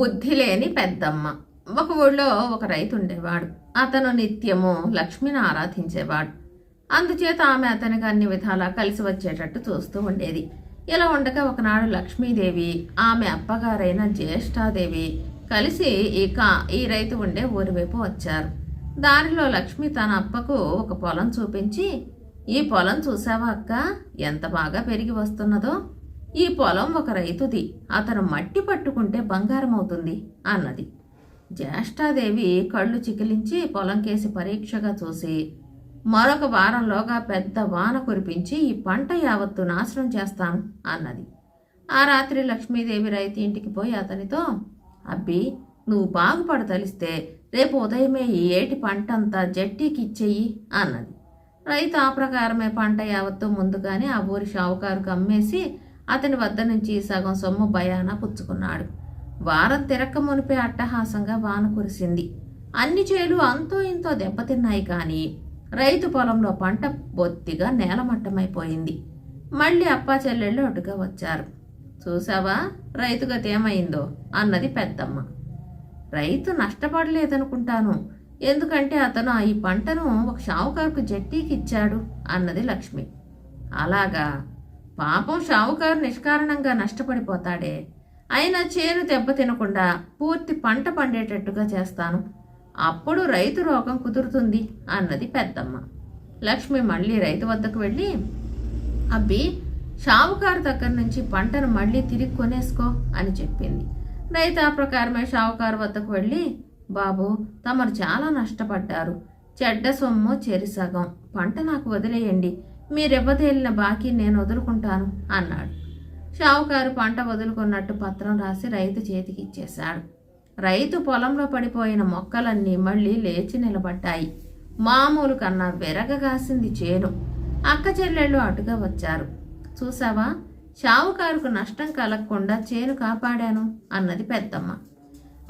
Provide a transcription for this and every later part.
బుద్ధి లేని పెద్దమ్మ. ఒక ఊళ్ళో ఒక రైతు ఉండేవాడు. అతను నిత్యము లక్ష్మిని ఆరాధించేవాడు. అందుచేత ఆమె అతనికి అన్ని విధాలా కలిసి వచ్చేటట్టు చూస్తూ ఉండేది. ఇలా ఉండగా ఒకనాడు లక్ష్మీదేవి ఆమె అప్పగారైన జ్యేష్ఠాదేవి కలిసి ఇక ఈ రైతు ఉండే ఊరి వైపు వచ్చారు. దారిలో లక్ష్మి తన అప్పకు ఒక పొలం చూపించి ఈ పొలం చూసావా అక్క? ఎంత బాగా పెరిగి వస్తున్నదో? ఈ పొలం ఒక రైతుది. అతను మట్టి పట్టుకుంటే బంగారం అవుతుంది అన్నది. జ్యేష్ఠాదేవి కళ్ళు చికిలించి పొలం కేసి పరీక్షగా చూసి మరొక వారంలోగా పెద్ద వాన కురిపించి ఈ పంట యావత్తు నాశనం చేస్తాను అన్నది. ఆ రాత్రి లక్ష్మీదేవి రైతు ఇంటికి పోయి అతనితో అబ్బి నువ్వు బాగుపడతలిస్తే రేపు ఉదయమే ఈ ఏటి పంట అంతా జట్టీకి ఇచ్చేయి అన్నది. రైతు ఆ ప్రకారమే పంట యావత్తు ముందుగానే ఆ ఊరి షావుకారుకు అమ్మేసి అతని వద్ద నుంచి సగం సొమ్ము భయాన పుచ్చుకున్నాడు. వారం తిరక్క మునిపే అట్టహాసంగా వాన కురిసింది. అన్ని చేలు అంతో ఇంతో దెబ్బతిన్నాయి కానీ రైతు పొలంలో పంట బొత్తిగా నేలమట్టమైపోయింది. మళ్ళీ అప్పా చెల్లెళ్ళు అటుగా వచ్చారు. చూసావా రైతు ఏమైందో అన్నది పెద్దమ్మ. రైతు నష్టపడలేదనుకుంటాను. ఎందుకంటే అతను ఈ పంటను ఒక షావుకారుకు జట్టీకి ఇచ్చాడు అన్నది లక్ష్మి. అలాగా? పాపం షావుకారు నిష్కారణంగా నష్టపడిపోతాడే. అయినా చేను దెబ్బతినకుండా పూర్తి పంట పండేటట్టుగా చేస్తాను. అప్పుడు రైతు రోగం కుదురుతుంది అన్నది పెద్దమ్మ. లక్ష్మి మళ్ళీ రైతు వద్దకు వెళ్ళి అబ్బి షావుకారు దగ్గర నుంచి పంటను మళ్ళీ తిరిగి కొనేసుకో అని చెప్పింది. రైతు ఆ ప్రకారమే షావుకారు వద్దకు వెళ్ళి బాబు తమరు చాలా నష్టపడ్డారు. చెడ్డ సొమ్ము చెరిసగం. పంట నాకు వదిలేయండి. మీరెవ్వదేలిన బాకీ నేను వదులుకుంటాను అన్నాడు. షావుకారు పంట వదులుకున్నట్టు పత్రం రాసి రైతు చేతికి ఇచ్చేశాడు. రైతు పొలంలో పడిపోయిన మొక్కలన్నీ మళ్ళీ లేచి నిలబడ్డాయి. మామూలు కన్నా విరగగాసింది చేను. అక్క చెల్లెళ్ళు అటుగా వచ్చారు. చూసావా షావుకారుకు నష్టం కలగకుండా చేను కాపాడాను అన్నది పెద్దమ్మ.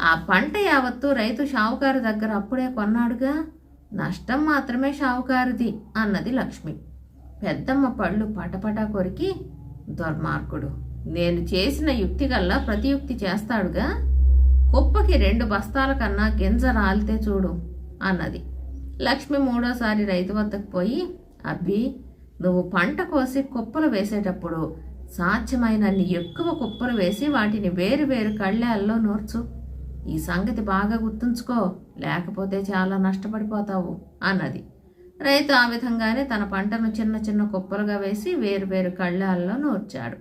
ఆ పంట యావత్తు రైతు షావుకారు దగ్గర అప్పుడే కొన్నాడుగా? నష్టం మాత్రమే షావుకారుది అన్నది లక్ష్మి. పెద్దమ్మ పళ్ళు పటపటా కొరికి దుర్మార్గుడు. నేను చేసిన యుక్తి గల్లా ప్రతియుక్తి చేస్తాడుగా? కుప్పకి రెండు బస్తాల కన్నా గింజ రాలితే చూడు అన్నది. లక్ష్మి మూడోసారి రైతు వద్దకు పోయి అబ్బి నువ్వు పంట కోసి కుప్పలు వేసేటప్పుడు సాధ్యమైనన్ని ఎక్కువ కుప్పలు వేసి వాటిని వేరు వేరు కళ్ళాల్లో నూర్చు. ఈ సంగతి బాగా గుర్తుంచుకో లేకపోతే చాలా నష్టపడిపోతావు అన్నది. రైతు ఆ విధంగానే తన పంటను చిన్న చిన్న కుప్పలుగా వేసి వేరు వేరు కళ్ళాల్లో నూర్చాడు.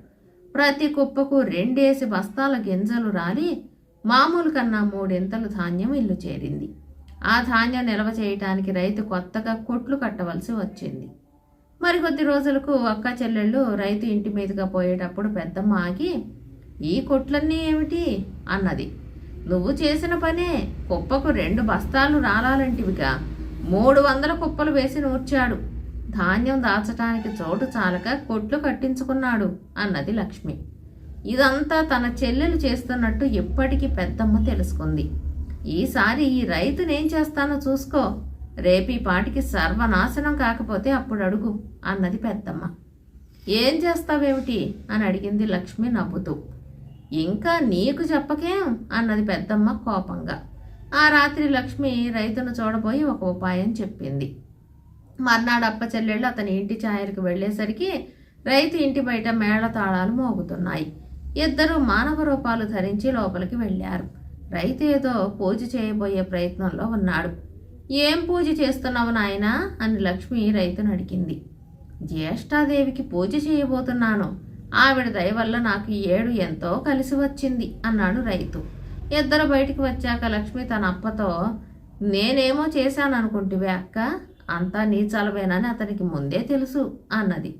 ప్రతి కుప్పకు రెండేసి బస్తాల గింజలు రాలి మామూలు కన్నా మూడింతలు ధాన్యం ఇల్లు చేరింది. ఆ ధాన్యం నిల్వ చేయటానికి రైతు కొత్తగా కొట్లు కట్టవలసి వచ్చింది. మరికొద్ది రోజులకు అక్క చెల్లెళ్ళు రైతు ఇంటి మీదుగా పోయేటప్పుడు పెద్దమ్మ ఆగి ఈ కొట్లన్నీ ఏమిటి? అన్నది. నువ్వు చేసిన పనే కుప్పకు రెండు బస్తాలు రాలాలంటివిగా. మూడు వందల కుప్పలు వేసి నూర్చాడు. ధాన్యం దాచటానికి చోటు చాలక కొట్లు కట్టించుకున్నాడు అన్నది లక్ష్మి. ఇదంతా తన చెల్లెలు చేస్తున్నట్టు ఎప్పటికీ పెద్దమ్మ తెలుసుకుంది. ఈసారి ఈ రైతునేం చేస్తానో చూసుకో. రేపీ పాటికి సర్వనాశనం కాకపోతే అప్పుడు అడుగు అన్నది పెద్దమ్మ. ఏం చేస్తావేమిటి? అని అడిగింది లక్ష్మి నవ్వుతూ. ఇంకా నీకు చెప్పకేం? అన్నది పెద్దమ్మ కోపంగా. ఆ రాత్రి లక్ష్మి రైతును చూడబోయి ఒక ఉపాయం చెప్పింది. మర్నాడు అప్ప చెల్లెళ్ళు అతని ఇంటి ఛాయలకు వెళ్ళేసరికి రైతు ఇంటి బయట మేళ తాళాలు మోగుతున్నాయి. ఇద్దరు మానవ రూపాలు ధరించి లోపలికి వెళ్ళారు. రైతు ఏదో పూజ చేయబోయే ప్రయత్నంలో ఉన్నాడు. ఏం పూజ చేస్తున్నావు నాయనా? అని లక్ష్మి రైతును అడిగింది. జ్యేష్ఠాదేవికి పూజ చేయబోతున్నాను. ఆవిడ దయ వల్ల నాకు ఏడు ఎంతో కలిసి వచ్చింది అన్నాడు రైతు. ఇద్దరు బయటికి వచ్చాక లక్ష్మి తన అప్పతో నేనేమో చేశాను అనుకుంటివే అక్క అంతా నీ చలవేనని అతనికి ముందే తెలుసు అన్నది.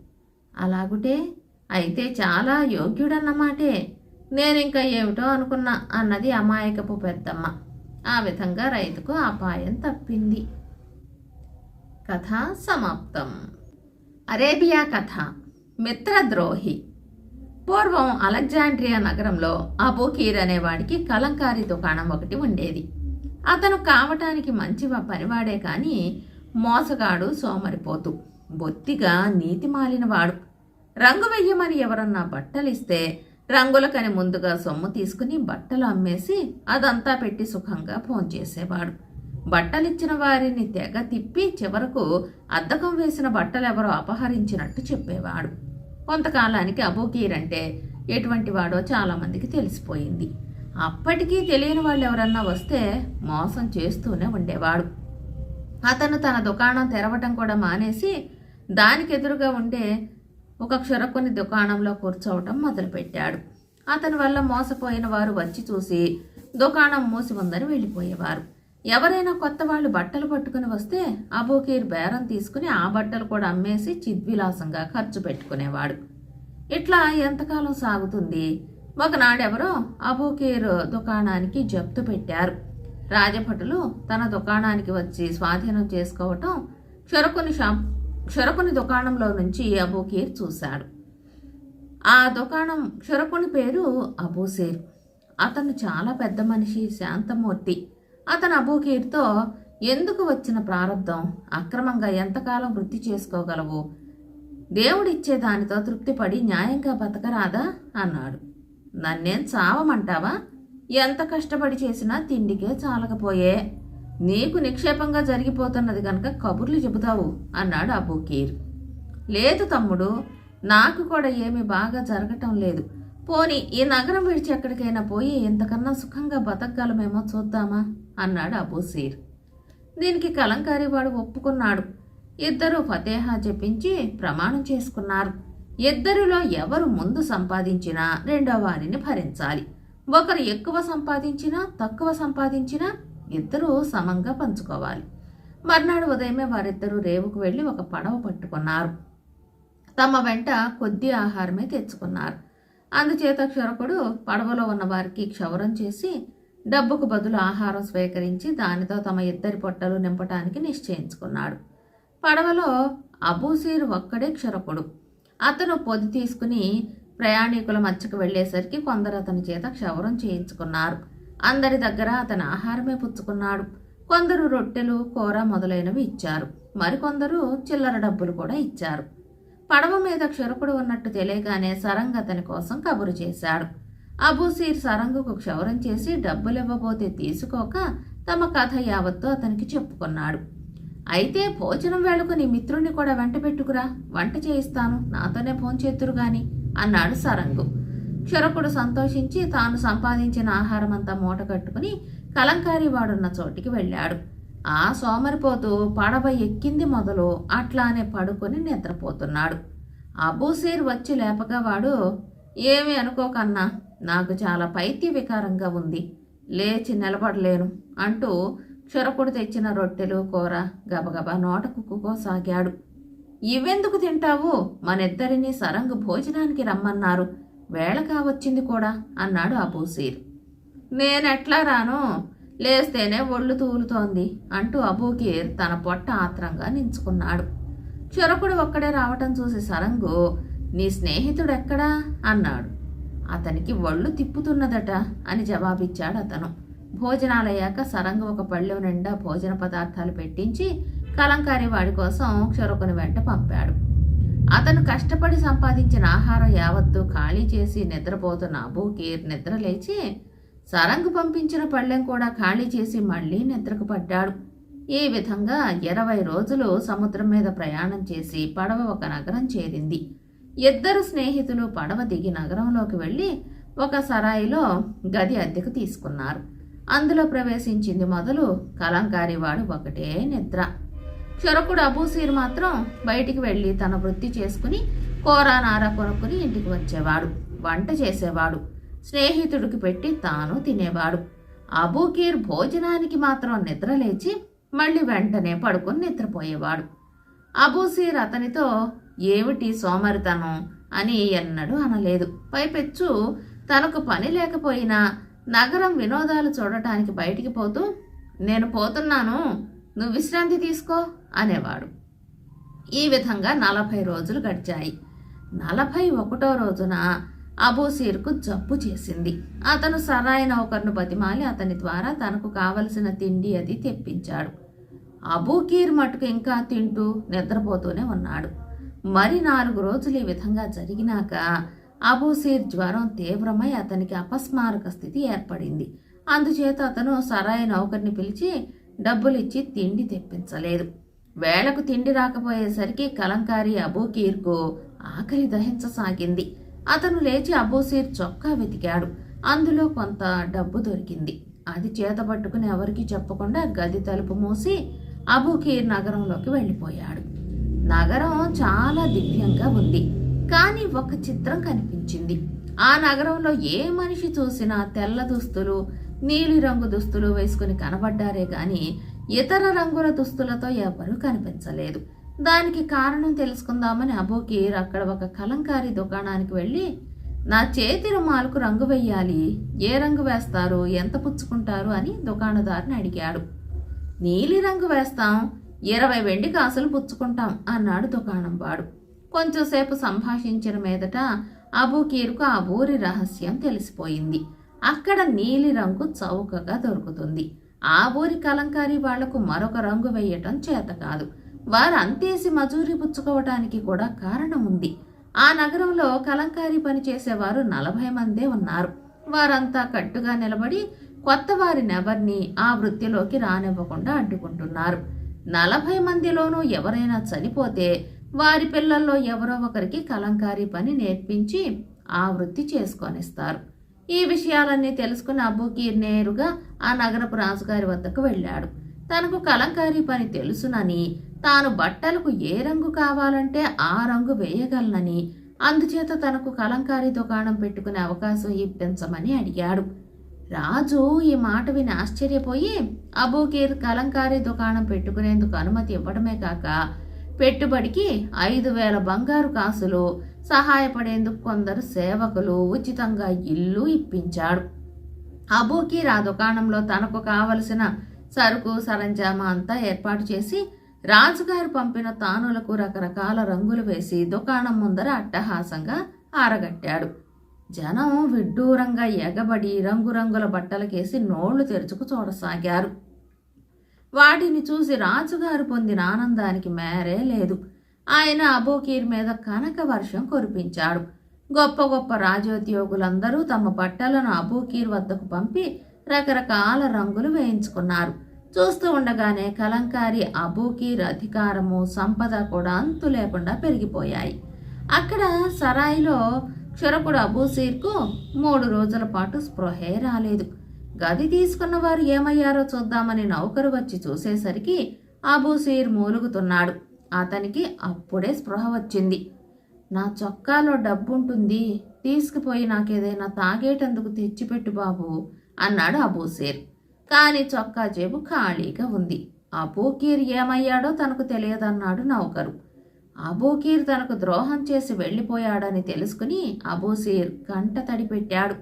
అలాగుటే? అయితే చాలా యోగ్యుడన్నమాటే నేనింకా ఏమిటో అనుకున్నా అన్నది అమాయకపు పెద్దమ్మ. ఆ విధంగా రైతుకు అపాయం తప్పింది. కథ సమాప్తం. అరేబియా కథ. మిత్రద్రోహి. పూర్వం అలెగ్జాండ్రియా నగరంలో అబూకీర్ అనేవాడికి కలంకారీ దుకాణం ఒకటి ఉండేది. అతను కావటానికి మంచి పనివాడే కానీ మోసగాడు సోమరిపోతు. బొత్తిగా నీతి మాలినవాడు. రంగు వెయ్యమని ఎవరన్నా బట్టలిస్తే రంగులకని ముందుగా సొమ్ము తీసుకుని బట్టలు అమ్మేసి అదంతా పెట్టి సుఖంగా ఫోన్ చేసేవాడు. బట్టలిచ్చిన వారిని తెగ తిప్పి చివరకు అద్దకం వేసిన బట్టలెవరో అపహరించినట్టు చెప్పేవాడు. కొంతకాలానికి అబోకీర్ అంటే ఎటువంటి వాడో చాలామందికి తెలిసిపోయింది. అప్పటికీ తెలియని వాళ్ళు ఎవరన్నా వస్తే మోసం చేస్తూనే ఉండేవాడు. అతను తన దుకాణం తెరవటం కూడా మానేసి దానికి ఎదురుగా ఉండే ఒక క్షురకుని దుకాణంలో కూర్చోవటం మొదలుపెట్టాడు. అతని వల్ల మోసపోయిన వారు వచ్చి చూసి దుకాణం మూసి ఉందని వెళ్ళిపోయేవారు. ఎవరైనా కొత్త వాళ్ళు బట్టలు పట్టుకుని వస్తే అబోకేర్ బేరం తీసుకుని ఆ బట్టలు కూడా అమ్మేసి చిద్విలాసంగా ఖర్చు పెట్టుకునేవాడు. ఇట్లా ఎంతకాలం సాగుతుంది? ఒకనాడెవరో అబోకేర్ దుకాణానికి జప్తు పెట్టారు. రాజభటులు తన దుకాణానికి వచ్చి స్వాధీనం చేసుకోవటం క్షరకుని షాప్ క్షరకుని దుకాణంలో నుంచి అబూకీర్ చూశాడు. ఆ దుకాణం క్షరకుని పేరు అబూసేర్. అతను చాలా పెద్ద మనిషి శాంతమూర్తి. అతను అబూకీర్తో ఎందుకు వచ్చిన ప్రారంధం అక్రమంగా ఎంతకాలం వృత్తి చేసుకోగలవు? దేవుడిచ్చే దానితో తృప్తిపడి న్యాయంగా బతకరాదా? అన్నాడు. నన్నేం చావమంటావా? ఎంత కష్టపడి చేసినా తిండికే చాలకపోయే. నీకు నిక్షేపంగా జరిగిపోతున్నది కనుక కబుర్లు చెబుతావు అన్నాడు అబూకీర్. లేదు తమ్ముడు నాకు కూడా ఏమీ బాగా జరగటం లేదు. పోని ఈ నగరం విడిచి ఎక్కడికైనా పోయి ఇంతకన్నా సుఖంగా బతకగలమేమో చూద్దామా? అన్నాడు అబూసీర్. దీనికి కలంకారి వాడు ఒప్పుకున్నాడు. ఇద్దరూ ఫతేహా చెప్పించి ప్రమాణం చేసుకున్నారు. ఇద్దరిలో ఎవరు ముందు సంపాదించినా రెండో వారిని భరించాలి. ఒకరు ఎక్కువ సంపాదించినా తక్కువ సంపాదించినా ఇద్దరూ సమంగా పంచుకోవాలి. మర్నాడు ఉదయమే వారిద్దరూ రేవుకు వెళ్ళి ఒక పడవ పట్టుకున్నారు. తమ వెంట కొద్ది ఆహారమే తెచ్చుకున్నారు. అందుచేత క్షరకుడు పడవలో ఉన్న వారికి క్షవరం చేసి డబ్బుకు బదులు ఆహారం స్వీకరించి దానితో తమ ఇద్దరి పొట్టలు నింపటానికి నిశ్చయించుకున్నాడు. పడవలో అబూసీర్ ఒక్కడే క్షరకుడు. అతను పొది తీసుకుని ప్రయాణికుల మధ్యకు వెళ్ళేసరికి కొందరు అతని చేత క్షవరం చేయించుకున్నారు. అందరి దగ్గర అతను ఆహారమే పుచ్చుకున్నాడు. కొందరు రొట్టెలు కూర మొదలైనవి ఇచ్చారు. మరికొందరు చిల్లర డబ్బులు కూడా ఇచ్చారు. పడవ మీద క్షురకుడు ఉన్నట్టు తెలియగానే సరంగ్ అతని కోసం కబురు చేశాడు. అబూసీర్ సరంగుకు క్షవరం చేసి డబ్బులివ్వబోతే తీసుకోక తమ కథ యావత్తు అతనికి చెప్పుకున్నాడు. అయితే భోజనం వేళకు నీ మిత్రుణ్ణి కూడా వెంట పెట్టుకురా వంట చేయిస్తాను నాతోనే భోంచేద్దురు గాని అన్నాడు సరంగు. క్షురకుడు సంతోషించి తాను సంపాదించిన ఆహారమంతా మూట కట్టుకుని కలంకారీ వాడున్న చోటికి వెళ్ళాడు. ఆ సోమరిపోతూ పడవ ఎక్కింది మొదలు అట్లానే పడుకొని నిద్రపోతున్నాడు. అబూసీర్ వచ్చి లేపగా వాడు ఏమి అనుకోకన్నా నాకు చాలా పైత్య వికారంగా ఉంది. లేచి నిలబడలేను అంటూ క్షురకుడు తెచ్చిన రొట్టెలు కూర గబగబా నోట కుక్కుకోసాగాడు ఇవెందుకు తింటావు? మనిద్దరినీ సరంగు భోజనానికి రమ్మన్నారు. వేళ కావచ్చింది కూడా అన్నాడు అబూసీర్. నేనెట్లా రాను? లేస్తేనే ఒళ్ళు తూలుతోంది అంటూ అబూకీర్ తన పొట్ట ఆత్రంగా నించుకున్నాడు. క్షురకుడు ఒక్కడే రావటం చూసి సరంగు నీ స్నేహితుడెక్కడా? అన్నాడు. అతనికి ఒళ్ళు తిప్పుతున్నదట అని జవాబిచ్చాడు అతను. భోజనాలయ్యాక సరంగు ఒక పళ్ళెం నిండా భోజన పదార్థాలు పెట్టించి కలంకారి వాడి కోసం క్షురకుని వెంట పంపాడు. అతను కష్టపడి సంపాదించిన ఆహారం యావత్తు ఖాళీ చేసి నిద్రపోతున్న అబూకీర్ నిద్ర లేచి సరంగు పంపించిన పళ్ళెం కూడా ఖాళీ చేసి మళ్ళీ నిద్రకు పడ్డాడు ఈ విధంగా ఇరవై రోజులు సముద్రం మీద ప్రయాణం చేసి పడవ ఒక నగరం చేరింది. ఇద్దరు స్నేహితులు పడవ దిగి నగరంలోకి వెళ్ళి ఒక సరాయిలో గది అద్దెకు తీసుకున్నారు. అందులో ప్రవేశించింది మొదలు కలంకారివాడు ఒకటే నిద్ర. క్షురకుడు అబూసీర్ మాత్రం బయటికి వెళ్ళి తన వృత్తి చేసుకుని కూర నార కొనుక్కుని ఇంటికి వచ్చేవాడు. వంట చేసేవాడు. స్నేహితుడికి పెట్టి తాను తినేవాడు. అబూకీర్ భోజనానికి మాత్రం నిద్ర లేచి మళ్ళీ వెంటనే పడుకుని నిద్రపోయేవాడు. అబూసీర్ అతనితో ఏమిటి సోమరితనం? అని ఎన్నడూ అనలేదు. పైపెచ్చు తనకు పని లేకపోయినా నగరం వినోదాలు చూడటానికి బయటికి పోతూ నేను పోతున్నాను నువ్వు విశ్రాంతి తీసుకో అనేవాడు. ఈ విధంగా నలభై రోజులు గడిచాయి. నలభై ఒకటో రోజున అబూసీర్కు జబ్బు చేసింది. అతను సరాయి నౌకర్ను బతిమాలి అతని ద్వారా తనకు కావలసిన తిండి అది తెప్పించాడు. అబూకీర్ మటుకు ఇంకా తింటూ నిద్రపోతూనే ఉన్నాడు. మరి నాలుగు రోజులు ఈ విధంగా జరిగినాక అబూసీర్ జ్వరం తీవ్రమై అతనికి అపస్మారక స్థితి ఏర్పడింది. అందుచేత అతను సరాయి నౌకర్ని పిలిచి డబ్బులిచ్చి తిండి తెప్పించలేదు. వేళకు తిండి రాకపోయేసరికి కలంకారి అబూకీర్కు ఆకలి దహించసాగింది. అతను లేచి అబోసేర్ చొక్కా వెతికాడు. అందులో కొంత డబ్బు దొరికింది. అది చేతపట్టుకుని ఎవరికీ చెప్పకుండా గది తలుపు మూసి అబూకీర్ నగరంలోకి వెళ్ళిపోయాడు. నగరం చాలా దివ్యంగా ఉంది. కానీ ఒక చిత్రం కనిపించింది. ఆ నగరంలో ఏ మనిషి చూసినా తెల్ల దుస్తులు నీలిరంగు దుస్తులు వేసుకుని కనబడ్డారే కానీ ఇతర రంగుల దుస్తులతో ఎవరూ కనిపించలేదు. దానికి కారణం తెలుసుకుందామని అబోకీర్ అక్కడ ఒక కలంకారీ దుకాణానికి వెళ్ళి నా చేతి రుమాలకు రంగు వెయ్యాలి ఏ రంగు వేస్తారు ఎంత పుచ్చుకుంటారు అని దుకాణదారుని అడిగాడు. నీలి రంగు వేస్తాం ఇరవై వెండి కాసులు పుచ్చుకుంటాం అన్నాడు దుకాణం వాడు. కొంచెంసేపు సంభాషించిన మీదట అబూకీర్కు ఆ ఊరి రహస్యం తెలిసిపోయింది. అక్కడ నీలి రంగు చౌకగా దొరుకుతుంది. ఆ ఊరి కలంకారీ వాళ్ళకు మరొక రంగు వేయటం చేత కాదు. వారు అంతేసి మజూరి పుచ్చుకోవటానికి కూడా కారణం ఉంది ఆ నగరంలో కలంకారీ పని చేసేవారు నలభై మందే ఉన్నారు. వారంతా కట్టుగా నిలబడి కొత్త వారినెవరిని ఆ వృత్తిలోకి రానివ్వకుండా అడ్డుకుంటున్నారు. నలభై మందిలోనూ ఎవరైనా చనిపోతే వారి పిల్లల్లో ఎవరో ఒకరికి కలంకారీ పని నేర్పించి ఆ వృత్తి చేసుకొనిస్తారు. ఈ విషయాలన్నీ తెలుసుకుని అబ్బుకీర్ నేరుగా ఆ నగరపు రాజుగారి వద్దకు వెళ్ళాడు. తనకు కలంకారీ పని తెలుసునని తాను బట్టలకు ఏ రంగు కావాలంటే ఆ రంగు వేయగలనని అందుచేత తనకు కలంకారీ దుకాణం పెట్టుకునే అవకాశం ఇప్పించమని అడిగాడు. రాజు ఈ మాట విని ఆశ్చర్యపోయి అబూకీర్ కలంకారీ దుకాణం పెట్టుకునేందుకు అనుమతి ఇవ్వడమే కాక పెట్టుబడికి ఐదు వేల బంగారు కాసులు సహాయపడేందుకు కొందరు సేవకులు ఉచితంగా ఇల్లు ఇప్పించాడు. అబూకీర్ ఆ దుకాణంలో తనకు కావలసిన సరుకు సరంజామా అంతా ఏర్పాటు చేసి రాజుగారు పంపిన తానులకు రకరకాల రంగులు వేసి దుకాణం ముందర అట్టహాసంగా ఆరగట్టాడు. జనం విడ్డూరంగా ఎగబడి రంగురంగుల బట్టలకేసి నోళ్ళు తెరుచుకు చూడసాగారు. వాటిని చూసి రాజుగారు పొందిన ఆనందానికి మేరే లేదు. ఆయన అబోకీర్ మీద కనక వర్షం కురిపించాడు. గొప్ప గొప్ప రాజోద్యోగులందరూ తమ బట్టలను అబోకీర్ వద్దకు పంపి రకరకాల రంగులు వేయించుకున్నారు. చూస్తూ ఉండగానే కలంకారి అబూకి అధికారము సంపద కూడా అంతు లేకుండా పెరిగిపోయాయి. అక్కడ సరాయిలో క్షురకుడు అబూసీర్కు మూడు రోజుల పాటు స్పృహే రాలేదు. గది తీసుకున్న వారు ఏమయ్యారో చూద్దామని నౌకరు వచ్చి చూసేసరికి అబూసీర్ మూలుగుతున్నాడు. అతనికి అప్పుడే స్పృహ వచ్చింది. నా చొక్కాలో డబ్బుంటుంది తీసుకుపోయి నాకేదైనా తాగేటందుకు తెచ్చిపెట్టు బాబు. అన్నాడు అబూసేర్. కానీ చొక్కా జేబు ఖాళీగా ఉంది. అబూకీర్ ఏమయ్యాడో తనకు తెలియదన్నాడు నౌకరు. అబూకీర్ తనకు ద్రోహం చేసి వెళ్ళిపోయాడని తెలుసుకుని అబూసీర్ కంట తడి పెట్టాడు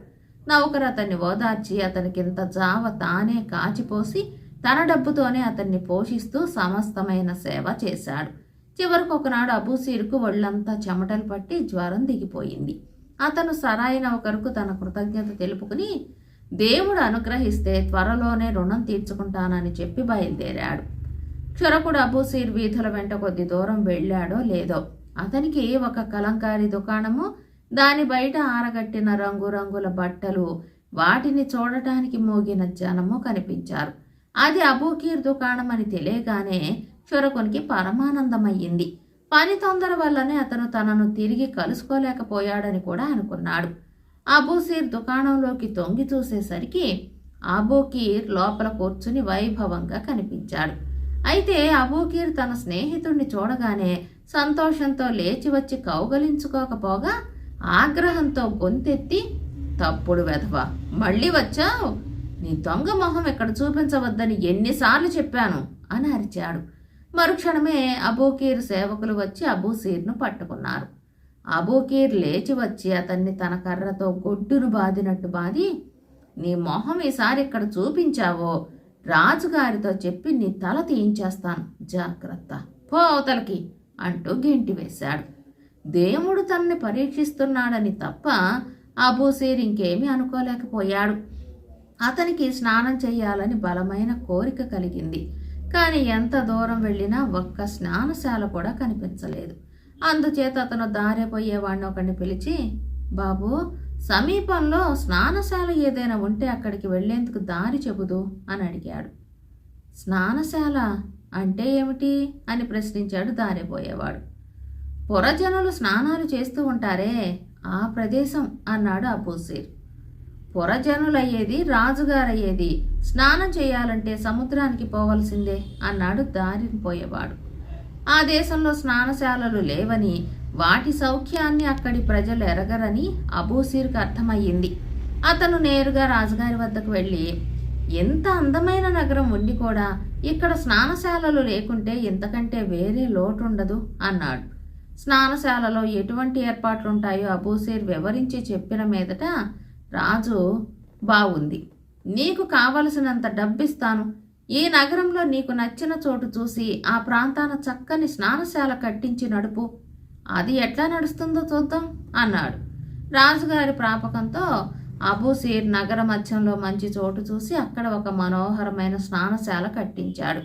నౌకరు అతన్ని ఓదార్చి అతనికింత జావ తానే కాచిపోసి తన డబ్బుతోనే అతన్ని పోషిస్తూ సమస్తమైన సేవ చేశాడు. చివరకు ఒకనాడు అబూసీర్కు ఒళ్ళంతా చెమటలు పట్టి జ్వరం దిగిపోయింది. అతను సరాయి నౌకరుకు తన కృతజ్ఞత తెలుపుకుని దేవుడు అనుగ్రహిస్తే త్వరలోనే రుణం తీర్చుకుంటానని చెప్పి బయలుదేరాడు. క్షురకుడు అబూసీర్ వీధుల వెంట కొద్ది దూరం వెళ్ళాడో లేదో అతనికి ఒక కలంకారీ దుకాణము దాని బయట ఆరగట్టిన రంగురంగుల బట్టలు వాటిని చూడటానికి మోగిన జనము కనిపించారు. అది అబూకీర్ దుకాణం అని తెలియగానే క్షురకునికి పరమానందమయ్యింది. పని తొందర వల్లనే అతను తనను తిరిగి కలుసుకోలేకపోయాడని కూడా అనుకున్నాడు. అబూసీర్ దుకాణంలోకి తొంగి చూసేసరికి అబూకీర్ లోపల కూర్చుని వైభవంగా కనిపించాడు. అయితే అబూకీర్ తన స్నేహితుణ్ణి చూడగానే సంతోషంతో లేచి వచ్చి కౌగలించుకోకపోగా ఆగ్రహంతో గొంతెత్తి తప్పుడు వెధవ మళ్ళీ వచ్చావు? నీ దొంగ మొహం ఇక్కడ చూపించవద్దని ఎన్నిసార్లు చెప్పాను అని అరిచాడు. మరుక్షణమే అబూకీర్ సేవకులు వచ్చి అబూసీర్ను పట్టుకున్నారు. అబూకీర్ లేచి వచ్చి అతన్ని తన కర్రతో గొడ్డును బాదినట్టు బాది నీ మొహం ఈసారి ఇక్కడ చూపించావో? రాజుగారితో చెప్పి నీ తల తీయించేస్తాను. జాగ్రత్త. పో అవతలకి అంటూ గెంటి వేశాడు. దేవుడు తనని పరీక్షిస్తున్నాడని తప్ప అబూసీర్ ఇంకేమీ అనుకోలేకపోయాడు. అతనికి స్నానం చేయాలని బలమైన కోరిక కలిగింది. కానీ ఎంత దూరం వెళ్ళినా ఒక్క స్నానశాల కూడా కనిపించలేదు. అందుచేత అతను దారిపోయేవాడిని ఒకడిని పిలిచి బాబు సమీపంలో స్నానశాల ఏదైనా ఉంటే అక్కడికి వెళ్ళేందుకు దారి చెబుదు అని అడిగాడు. స్నానశాల అంటే ఏమిటి? అని ప్రశ్నించాడు దారిపోయేవాడు. పొరజనులు స్నానాలు చేస్తూ ఉంటారే ఆ ప్రదేశం అన్నాడు అబూసీర్ పురజనులయ్యేది రాజుగారయ్యేది స్నానం చేయాలంటే సముద్రానికి పోవలసిందే అన్నాడు దారిని పోయేవాడు ఆ దేశంలో స్నానశాలలు లేవని వాటి సౌఖ్యాన్ని అక్కడి ప్రజలు ఎరగరని అబూసీర్కి అర్థమయ్యింది. అతను నేరుగా రాజుగారి వద్దకు వెళ్ళి ఎంత అందమైన నగరం ఉండి కూడా ఇక్కడ స్నానశాలలు లేకుంటే ఇంతకంటే వేరే లోటు ఉండదు అన్నాడు. స్నానశాలలో ఎటువంటి ఏర్పాట్లుంటాయో అబూసీర్ వివరించి చెప్పిన మీదట రాజు బాగుంది నీకు కావలసినంత డబ్బిస్తాను. ఈ నగరంలో నీకు నచ్చిన చోటు చూసి ఆ ప్రాంతాన చక్కని స్నానశాల కట్టించి నడుపు. అది ఎట్లా నడుస్తుందో చూద్దాం అన్నాడు. రాజుగారి ప్రాపకంతో అబూసీర్ నగర మధ్యంలో మంచి చోటు చూసి అక్కడ ఒక మనోహరమైన స్నానశాల కట్టించాడు.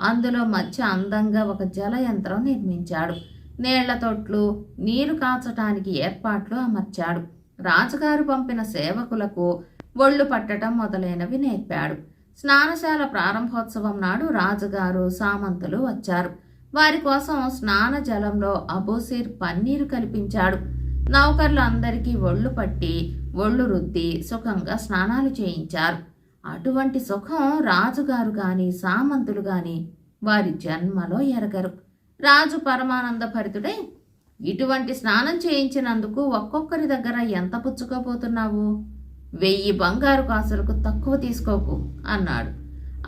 అందులో మధ్య అందంగా ఒక జలయంత్రం నిర్మించాడు. నీళ్ళ తొట్లు నీరు కాచటానికి ఏర్పాట్లు అమర్చాడు. రాజుగారు పంపిన సేవకులకు ఒళ్ళు పట్టడం మొదలైనవి నేర్పాడు. స్నానశాల ప్రారంభోత్సవం నాడు రాజుగారు సామంతులు వచ్చారు. వారి కోసం స్నాన జలంలో అబోసీర్ పన్నీరు కల్పించాడు. నౌకర్లు అందరికీ ఒళ్ళు పట్టి ఒళ్ళు రుద్ది సుఖంగా స్నానాలు చేయించారు. అటువంటి సుఖం రాజుగారు గాని సామంతులు గాని వారి జన్మలో ఎరగరు. రాజు పరమానంద భరితుడై ఇటువంటి స్నానం చేయించినందుకు ఒక్కొక్కరి దగ్గర ఎంత పుచ్చుకోపోతున్నావు వెయ్యి బంగారు కాసులకు తక్కువ తీసుకోకు అన్నాడు.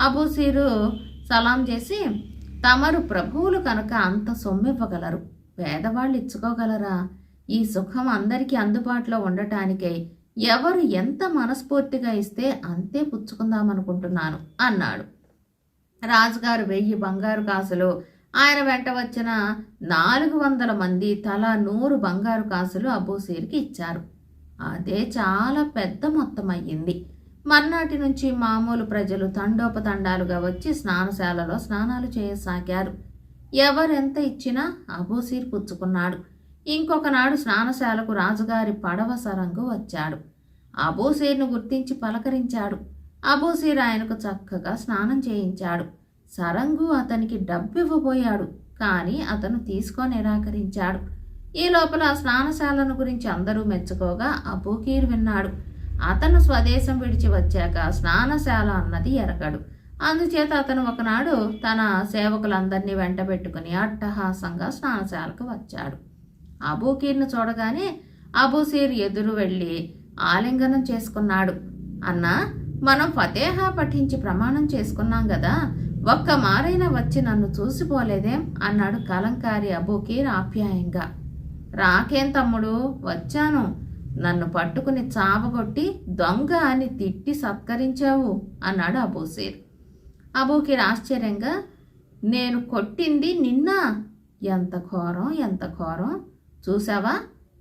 అబూసీరు సలాం చేసి తమరు ప్రభువులు కనుక అంత సొమ్మివ్వగలరు పేదవాళ్ళు ఇచ్చుకోగలరా? ఈ సుఖం అందరికీ అందుబాటులో ఉండటానికై ఎవరు ఎంత మనస్ఫూర్తిగా ఇస్తే అంతే పుచ్చుకుందామనుకుంటున్నాను అన్నాడు. రాజుగారు వెయ్యి బంగారు కాసులు ఆయన వెంట వచ్చిన నాలుగు వందల మంది తలా నూరు బంగారు కాసులు అబూసీర్కి ఇచ్చారు. అదే చాలా పెద్ద మొత్తం అయ్యింది మర్నాటి నుంచి మామూలు ప్రజలు తండోపతండాలుగా వచ్చి స్నానశాలలో స్నానాలు చేయసాగారు. ఎవరెంత ఇచ్చినా అబూసీర్ పుచ్చుకున్నాడు. ఇంకొకనాడు స్నానశాలకు రాజుగారి పడవ సరంగు వచ్చాడు. అబూసీర్ను గుర్తించి పలకరించాడు. అబూసీర్ ఆయనకు చక్కగా స్నానం చేయించాడు. సరంగు అతనికి డబ్బివ్వబోయాడు. కానీ అతను తీసుకొని నిరాకరించాడు. ఈ లోపల స్నానశాలను గురించి అందరూ మెచ్చుకోగా అబూకీర్ విన్నాడు. అతను స్వదేశం విడిచి వచ్చాక స్నానశాల అన్నది ఎరగడు. అందుచేత అతను ఒకనాడు తన సేవకులందరినీ వెంట పెట్టుకుని అట్టహాసంగా స్నానశాలకు వచ్చాడు. అబూకీర్ను చూడగానే అబూసీర్ ఎదురు వెళ్ళి ఆలింగనం చేసుకున్నాడు. అన్నా మనం ఫతేహా పఠించి ప్రమాణం చేసుకున్నాం కదా ఒక్క మారైనా వచ్చి నన్ను చూసిపోలేదేం? అన్నాడు కలంకారి అబూకీర్ ఆప్యాయంగా. రాకేం తమ్ముడు? వచ్చాను. నన్ను పట్టుకుని చావగొట్టి దొంగ అని తిట్టి సత్కరించావు అన్నాడు అబూసేర్. అబూకిర్ ఆశ్చర్యంగా నేను కొట్టింది నిన్న. ఎంత ఘోరం ఎంత ఘోరం. చూసావా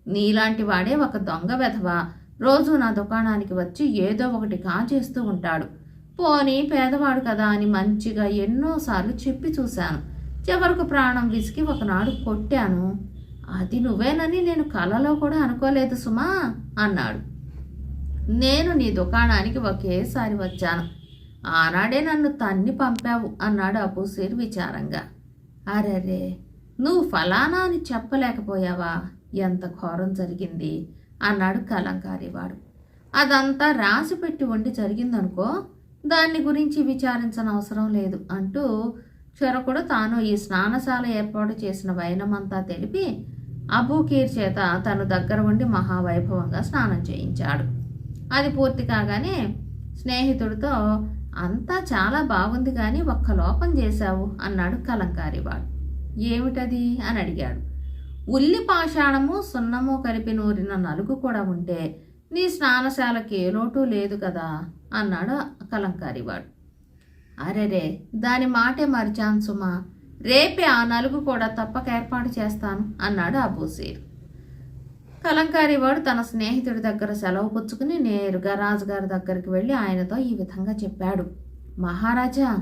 నీలాంటి వాడే ఒక దొంగ వెధవా. రోజు నా దుకాణానికి వచ్చి ఏదో ఒకటి కాజేస్తూ ఉంటాడు. పోనీ పేదవాడు కదా అని మంచిగా ఎన్నోసార్లు చెప్పి చూశాను. చివరకు ప్రాణం విసికి ఒకనాడు కొట్టాను. అది నువ్వేనని నేను కలలో కూడా అనుకోలేదు సుమా అన్నాడు. నేను నీ దుకాణానికి ఒకేసారి వచ్చాను. ఆనాడే నన్ను తన్ని పంపావు అన్నాడు అబూసీర్ విచారంగా. అరెరే నువ్వు ఫలానా అని చెప్పలేకపోయావా? ఎంత ఘోరం జరిగింది అన్నాడు కలంకారివాడు. అదంతా రాసి పెట్టి వండి జరిగిందనుకో దాన్ని గురించి విచారించని అవసరం లేదు అంటూ క్షరకుడు తాను ఈ స్నానశాల ఏర్పాటు చేసిన వైనమంతా తెలిపి అబూకీర్ చేత తను దగ్గర ఉండి మహావైభవంగా స్నానం చేయించాడు. అది పూర్తి కాగానే స్నేహితుడితో అంతా చాలా బాగుంది కానీ ఒక్క లోపం చేశావు అన్నాడు కలంకారివాడు. ఏమిటది? అని అడిగాడు. ఉల్లి పాషాణము సున్నము కలిపి నూరిన నలుగు కూడా ఉంటే నీ స్నానశాలకి ఏ లోటు లేదు కదా అన్నాడు కలంకారివాడు. అరెరే దాని మాటే మరిచాను సుమా. రేపే ఆ నలుగు కూడా తప్పక ఏర్పాటు చేస్తాను అన్నాడు అబూసీర్ కలంకారీవాడు తన స్నేహితుడి దగ్గర సెలవు పుచ్చుకుని నేరుగా రాజుగారి దగ్గరికి వెళ్ళి ఆయనతో ఈ విధంగా చెప్పాడు. మహారాజా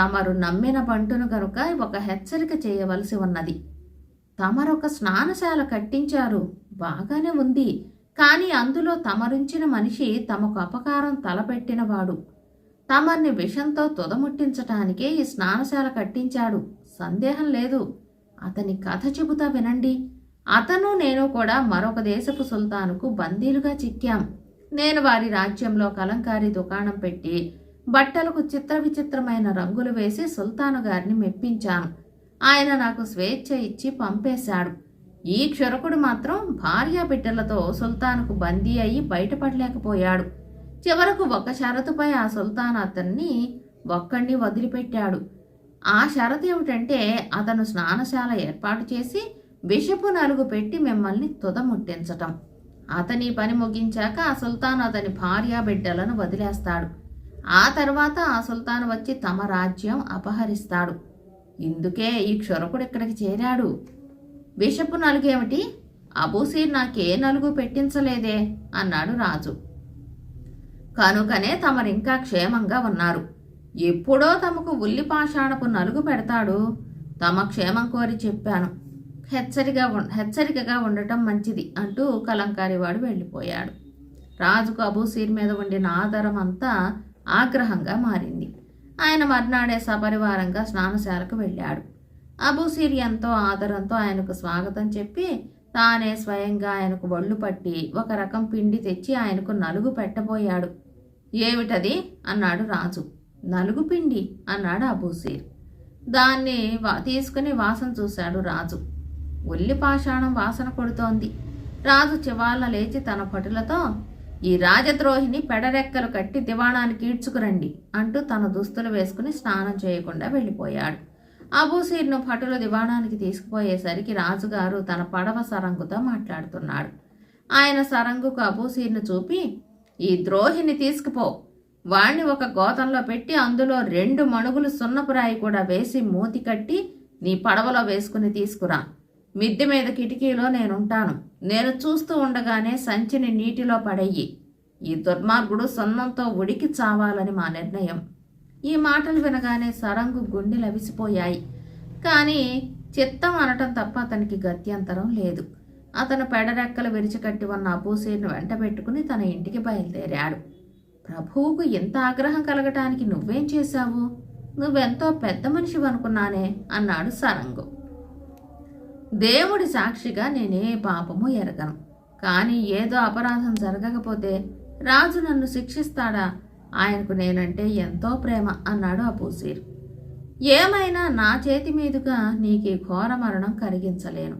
తమరు నమ్మిన బంటును కనుక ఒక హెచ్చరిక చేయవలసి ఉన్నది. తమరొక స్నానశాల కట్టించారు బాగానే ఉంది. కానీ అందులో తమరుంచిన మనిషి తమకు అపకారం తలపెట్టినవాడు. తమర్ని విషంతో తుదముట్టించటానికే ఈ స్నానశాల కట్టించాడు. సందేహం లేదు. అతని కథ చెబుతా వినండి. అతను నేను కూడా మరొక దేశపు సుల్తానుకు బందీలుగా చిక్కాం. నేను వారి రాజ్యంలో కలంకారీ దుకాణం పెట్టి బట్టలకు చిత్ర విచిత్రమైన రంగులు వేసి సుల్తాను గారిని మెప్పించాను ఆయన నాకు స్వేచ్ఛ ఇచ్చి పంపేశాడు. ఈ క్షురకుడు మాత్రం భార్యా బిడ్డలతో సుల్తానుకు బందీ అయి బయటపడలేకపోయాడు. చివరకు ఒక షరతుపై ఆ సుల్తాన్ అతన్ని ఒక్కడిని వదిలిపెట్టాడు. ఆ షరతు ఏమిటంటే అతను స్నానశాల ఏర్పాటు చేసి విషపు నలుగు పెట్టి మిమ్మల్ని తుదముట్టించటం అతని పని ముగించాక ఆ సుల్తాన్ అతని భార్య బిడ్డలను వదిలేస్తాడు. ఆ తర్వాత ఆ సుల్తాన్ వచ్చి తమ రాజ్యం అపహరిస్తాడు. ఇందుకే ఈ క్షురకుడు ఇక్కడికి చేరాడు. విషపు నలుగేమిటి అబూసీర్ నాకే నలుగు పెట్టించలేదే అన్నాడు రాజు. కనుకనే తమరింకా క్షేమంగా ఉన్నారు. ఎప్పుడో తమకు ఉల్లి పాషాణపు నలుగు పెడతాడు. తమ క్షేమం కోరి చెప్పాను. హెచ్చరిగా హెచ్చరికగా ఉండటం మంచిది అంటూ కలంకారివాడు వెళ్ళిపోయాడు. రాజుకు అబూసీర్ మీద ఉండిన ఆధారం అంతా ఆగ్రహంగా మారింది. ఆయన మర్నాడే సపరివారంగా స్నానశాలకు వెళ్ళాడు. అబూసీర్ ఎంతో ఆదరంతో ఆయనకు స్వాగతం చెప్పి తానే స్వయంగా ఆయనకు వళ్ళు పట్టి ఒక రకం పిండి తెచ్చి ఆయనకు నలుగు పెట్టబోయాడు. ఏమిటది? అన్నాడు రాజు. నలుగు పిండి అన్నాడు అబూసీర్. దాన్ని వా తీసుకుని వాసన చూశాడు రాజు. ఒల్లి పాషాణం వాసన కొడుతోంది. రాజు చివాళ్ళ లేచి తన పటులతో ఈ రాజద్రోహిని పెడరెక్కలు కట్టి దివాణానికి ఈడ్చుకురండి అంటూ తన దుస్తులు వేసుకుని స్నానం చేయకుండా వెళ్ళిపోయాడు. అబూసీర్ను భటులు దివాణానికి తీసుకుపోయేసరికి రాజుగారు తన పడవ సరంగుతో మాట్లాడుతున్నాడు. ఆయన సరంగుకు అబూసీర్ను చూపి ఈ ద్రోహిని తీసుకుపో వాణ్ణి ఒక గోతంలో పెట్టి అందులో రెండు మణుగులు సున్నపురాయి కూడా వేసి మూతి కట్టి నీ పడవలో వేసుకుని తీసుకురా. మిద్దె మీద కిటికీలో నేనుంటాను. నేను చూస్తూ ఉండగానే సంచిని నీటిలో పడెయ్యి ఈ దుర్మార్గుడు సున్నంతో ఉడికి చావాలని మా నిర్ణయం. ఈ మాటలు వినగానే సరంగు గుండె లవిసిపోయాయి. కానీ చిత్తం అనటం తప్ప అతనికి గత్యంతరం లేదు. అతను పెడరెక్కలు విరిచికట్టి ఉన్న అబూసీర్ను వెంటబెట్టుకుని తన ఇంటికి బయలుదేరాడు. ప్రభువుకు ఇంత ఆగ్రహం కలగటానికి నువ్వేం చేశావు? నువ్వెంతో పెద్ద మనిషివి అనుకున్నానే అన్నాడు సరంగు. దేవుడి సాక్షిగా నేనే పాపము ఎరగను. కానీ ఏదో అపరాధం జరగకపోతే రాజు నన్ను శిక్షిస్తాడా? ఆయనకు నేనంటే ఎంతో ప్రేమ అన్నాడు అబూసీర్ ఏమైనా నా చేతి మీదుగా నీకు ఘోర మరణం కలిగించలేను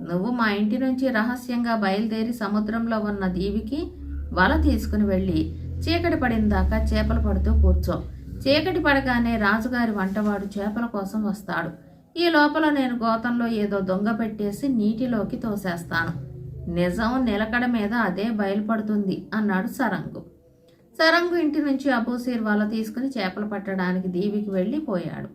నువ్వు మా ఇంటి నుంచి రహస్యంగా బయలుదేరి సముద్రంలో ఉన్న దీవికి వల తీసుకుని వెళ్ళి చీకటి పడిన దాకా చేపలు పడుతూ కూర్చో. చీకటి పడగానే రాజుగారి వంటవాడు చేపల కోసం వస్తాడు. ఈ లోపల నేను గోతంలో ఏదో దొంగ పెట్టేసి నీటిలోకి తోసేస్తాను. నిజం నిలకడ మీద అదే బయలుపడుతుంది అన్నాడు సరంగు. సరంగు ఇంటి నుంచి అబూసీర్ వల తీసుకుని చేపలు పట్టడానికి దీవికి వెళ్ళి పోయాడు.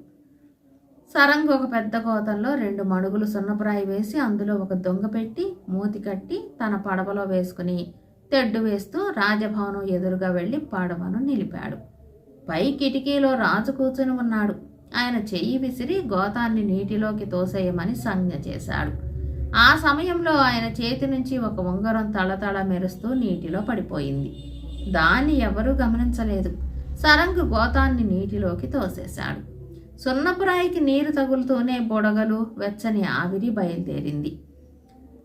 సరంగు ఒక పెద్ద గోతంలో రెండు మడుగులు సున్నపురాయి వేసి అందులో ఒక దొంగ పెట్టి మూతి కట్టి తన పడవలో వేసుకుని తెడ్డు వేస్తూ రాజభవనం ఎదురుగా వెళ్ళి పడవను నిలిపాడు. పై కిటికీలో రాజు కూర్చుని ఉన్నాడు. ఆయన చెయ్యి విసిరి గోతాన్ని నీటిలోకి తోసేయమని సంజ్ఞ చేశాడు. ఆ సమయంలో ఆయన చేతి నుంచి ఒక ఉంగరం తళతళ మెరుస్తూ నీటిలో పడిపోయింది. దాన్ని ఎవరూ గమనించలేదు. సరంగు గోతాన్ని నీటిలోకి తోసేశాడు. సున్నపురాయికి నీరు తగులుతూనే బుడగలు వెచ్చని ఆవిరి బయలుదేరింది.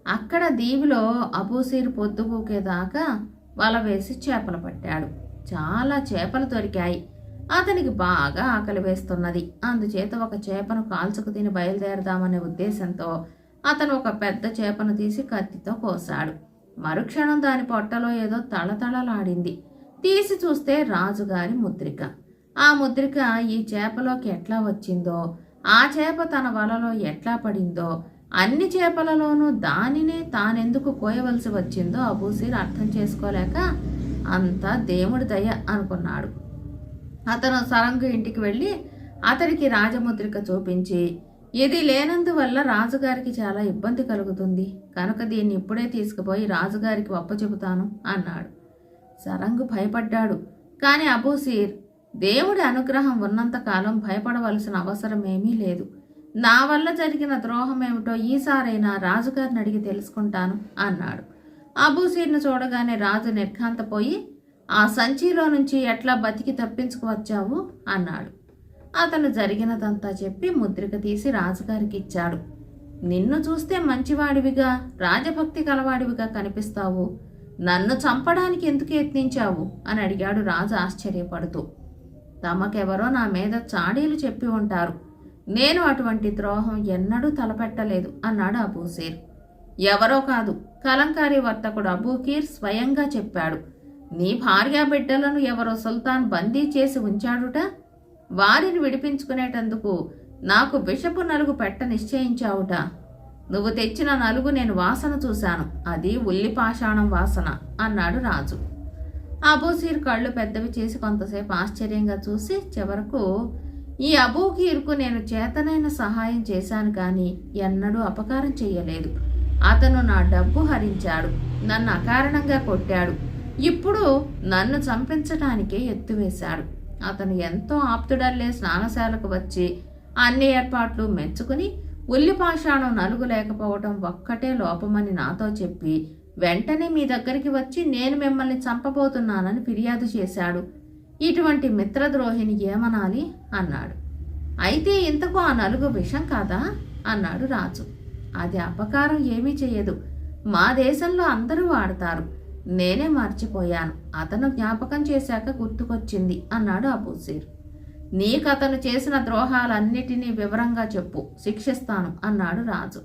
అక్కడ దీవిలో అబూసీరు పొద్దుగూకేదాకా వల వేసి చేపలు పట్టాడు. చాలా చేపలు దొరికాయి. అతనికి బాగా ఆకలి వేస్తున్నది. అందుచేత ఒక చేపను కాల్చుకు తిని బయలుదేరదామనే ఉద్దేశంతో అతను ఒక పెద్ద చేపను తీసి కత్తితో కోశాడు మరుక్షణం దాని పొట్టలో ఏదో తళతళలాడింది. తీసి చూస్తే రాజుగారి ముద్రిక. ఆ ముద్రిక ఈ చేపలోకి ఎట్లా వచ్చిందో ఆ చేప తన వలలో ఎట్లా పడిందో అన్ని చేపలలోనూ దానినే తానెందుకు కోయవలసి వచ్చిందో అబూసీర్ అర్థం చేసుకోలేక అంతా దేవుడి దయ అనుకున్నాడు. అతను సరంగు ఇంటికి వెళ్ళి అతడికి రాజముద్రిక చూపించి ఇది లేనందువల్ల రాజుగారికి చాలా ఇబ్బంది కలుగుతుంది. కనుక దీన్ని ఇప్పుడే తీసుకుపోయి రాజుగారికి చెబుతాను అన్నాడు. సరంగు భయపడ్డాడు. కానీ అబూసీర్ దేవుడి అనుగ్రహం ఉన్నంతకాలం భయపడవలసిన అవసరం ఏమీ లేదు. నా వల్ల జరిగిన ద్రోహం ఏమిటో ఈసారైనా రాజుగారిని అడిగి తెలుసుకుంటాను అన్నాడు. అబూసీర్ను చూడగానే రాజు నిర్ఘాంతపోయి ఆ సంచిలో నుంచి ఎట్లా బతికి తప్పించుకువచ్చావు అన్నాడు. అతను జరిగినదంతా చెప్పి ముద్రిక తీసి రాజుగారికి ఇచ్చాడు నిన్ను చూస్తే మంచివాడివిగా రాజభక్తి కలవాడివిగా కనిపిస్తావు. నన్ను చంపడానికి ఎందుకు యత్నించావు? అని అడిగాడు రాజు ఆశ్చర్యపడుతూ. తమకెవరో నా మీద చాడీలు చెప్పి ఉంటారు. నేను అటువంటి ద్రోహం ఎన్నడూ తలపెట్టలేదు అన్నాడు అబూసీర్ ఎవరో కాదు కలంకారీ వర్తకుడు అబూకీర్ స్వయంగా చెప్పాడు నీ భార్యా బిడ్డలను ఎవరో సుల్తాన్ బందీ చేసి ఉంచాడుట? వారిని విడిపించుకునేటందుకు నాకు విషపు నలుగు పెట్ట నిశ్చయించావుట. నువ్వు తెచ్చిన నలుగు నేను వాసన చూశాను అది ఉల్లి పాషాణం వాసన అన్నాడు రాజు. అబూసీర్ కళ్ళు పెద్దవి చేసి కొంతసేపు ఆశ్చర్యంగా చూసి చివరకు ఈ అబూకీర్కు నేను చేతనైన సహాయం చేశాను కానీ ఎన్నడూ అపకారం చేయలేదు. అతను నా డబ్బు హరించాడు నన్ను అకారణంగా కొట్టాడు. ఇప్పుడు నన్ను చంపించడానికే ఎత్తువేశాడు. అతను ఎంతో ఆప్తుడల్లే స్నానశాలకు వచ్చి అన్ని ఏర్పాట్లు మెచ్చుకుని ఉల్లిపాషాణం నలుగు లేకపోవటం ఒక్కటే లోపమని నాతో చెప్పి వెంటనే మీ దగ్గరికి వచ్చి నేను మిమ్మల్ని చంపబోతున్నానని ఫిర్యాదు చేశాడు. ఇటువంటి మిత్రద్రోహిని ఏమనాలి? అన్నాడు. అయితే ఇంతకు ఆ నలుగు విషం కాదా? అన్నాడు రాజు. అది అపకారం ఏమీ చెయ్యదు. మా దేశంలో అందరూ వాడతారు. నేనే మర్చిపోయాను. అతను జ్ఞాపకం చేశాక గుర్తుకొచ్చింది అన్నాడు అబూసీర్ నీకు అతను చేసిన ద్రోహాలన్నిటినీ వివరంగా చెప్పు. శిక్షిస్తాను అన్నాడు రాజు.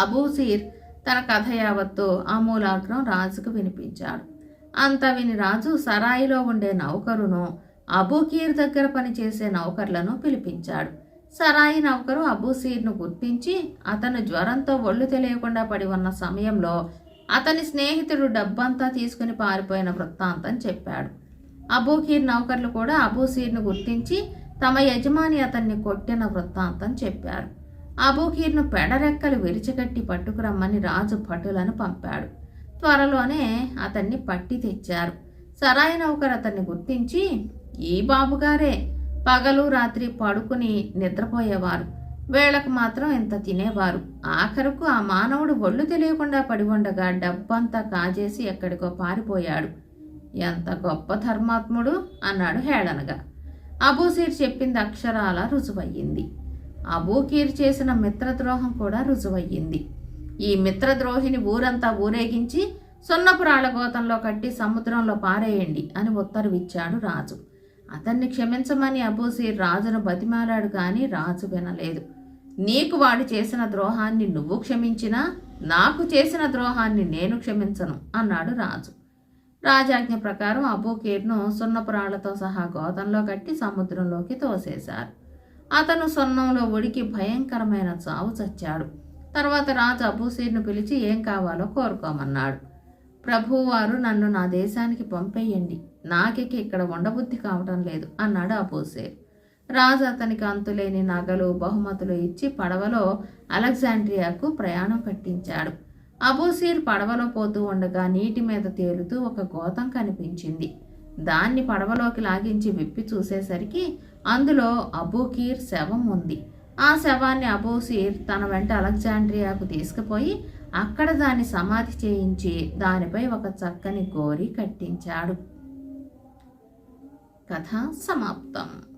అబూసీర్ తన కథ యావత్తు ఆమూలాగ్రం రాజుకు వినిపించాడు. అంత విని రాజు సరాయిలో ఉండే నౌకరును అబూకీర్ దగ్గర పనిచేసే నౌకర్లను పిలిపించాడు. సరాయి నౌకరు అబూసీర్ను గుర్తించి అతను జ్వరంతో ఒళ్ళు తెలియకుండా పడి ఉన్న సమయంలో అతని స్నేహితుడు డబ్బంతా తీసుకుని పారిపోయిన వృత్తాంతం చెప్పాడు. అబూకీర్ నౌకర్లు కూడా అబూసీర్ను గుర్తించి తమ యజమాని అతన్ని కొట్టిన వృత్తాంతం చెప్పారు అబూకీర్ను పెడరెక్కలు విరిచికట్టి పట్టుకురమ్మని రాజు భటులను పంపాడు. త్వరలోనే అతన్ని పట్టి తెచ్చారు. సరైన ఒకరు అతన్ని గుర్తించి ఈ బాబుగారే పగలు రాత్రి పడుకుని నిద్రపోయేవారు. వేళకు మాత్రం ఇంత తినేవారు. ఆఖరుకు ఆ మానవుడు ఒళ్ళు తెలియకుండా పడి ఉండగా డబ్బంతా కాజేసి ఎక్కడికో పారిపోయాడు. ఎంత గొప్ప ధర్మాత్ముడు అన్నాడు హేళనగా. అబూసీర్ చెప్పింది అక్షరాల రుజువయ్యింది. అబూకీర్ చేసిన మిత్రద్రోహం కూడా రుజువయ్యింది. ఈ మిత్రద్రోహిని ఊరంతా ఊరేగించి సున్నపురాళ గోతంలో కట్టి సముద్రంలో పారేయండి అని ఉత్తర్విచ్చాడు రాజు. అతన్ని క్షమించమని అబూసీర్ రాజును బతిమాలాడు కానీ రాజు వినలేదు. నీకు వాడు చేసిన ద్రోహాన్ని నువ్వు క్షమించినా నాకు చేసిన ద్రోహాన్ని నేను క్షమించను అన్నాడు రాజు. రాజాజ్ఞ ప్రకారం అబూకీర్ను సున్నపురాళ్ళతో సహా గోతంలో కట్టి సముద్రంలోకి తోసేశారు. అతను సున్నంలో ఉడికి భయంకరమైన చావు చచ్చాడు. తర్వాత రాజు అబూసీర్ను పిలిచి ఏం కావాలో కోరుకోమన్నాడు. ప్రభువారు నన్ను నా దేశానికి పంపేయండి. నాకెక్కి ఇక్కడ ఉండబుద్ధి కావటం లేదు అన్నాడు అబూసేర్. రాజు అతనికి అంతులేని నగలు బహుమతులు ఇచ్చి పడవలో అలెగ్జాండ్రియాకు ప్రయాణం కట్టించాడు అబూసీర్ పడవలో పోతూ ఉండగా నీటి మీద తేలుతూ ఒక గోతం కనిపించింది. దాన్ని పడవలోకి లాగించి విప్పి చూసేసరికి అందులో అబూకీర్ శవం ఉంది. ఆ శవాన్ని అబోసీర్ తన వెంట అలెగ్జాండ్రియాకు తీసుకుపోయి అక్కడ దాన్ని సమాధి చేయించి దానిపై ఒక చక్కని గోరి కట్టించాడు. కథ సమాప్తం.